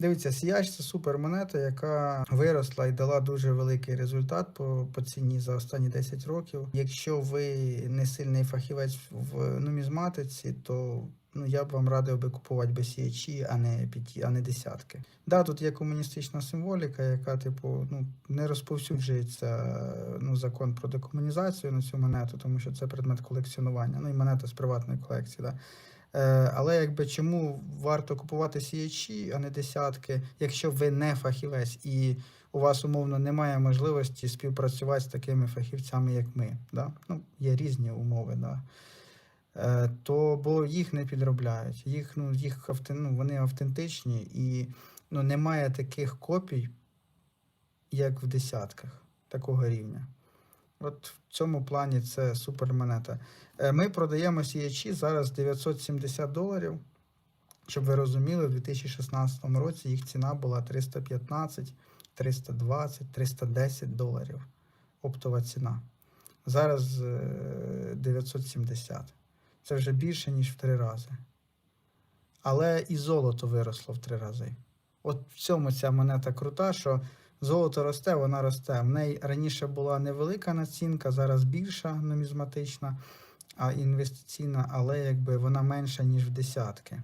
Дивіться, Сіяч це супермонета, яка виросла і дала дуже великий результат по, по ціні за останні 10 років. Якщо ви не сильний фахівець в нумізматиці, то ну я б вам радив би купувати би сіячі, а не п'яті, а не десятки. Да, тут є комуністична символіка, яка, типу, ну не розповсюджується ну, закон про декомунізацію на цю монету, тому що це предмет колекціонування. Ну і монета з приватної колекції. Да. Е, Але якби чому варто купувати сіячі, а не десятки, якщо ви не фахівець і у вас умовно немає можливості співпрацювати з такими фахівцями, як ми. Да? Ну, є різні умови, да. Е, то бо їх не підробляють. Їх, ну, їх ну, вони автентичні і ну, немає таких копій, як в десятках такого рівня. От в цьому плані це супермонета. Е, Ми продаємо сіячі зараз 970 доларів. Щоб ви розуміли, в 2016 році їх ціна була 315, 320, 310 доларів. Оптова ціна. Зараз е, 970. Це вже більше, ніж в три рази. Але і золото виросло в три рази. От в цьому ця монета крута, що золото росте, вона росте. В неї раніше була невелика націнка, зараз більша нумізматична, а інвестиційна, але якби вона менша, ніж в десятки.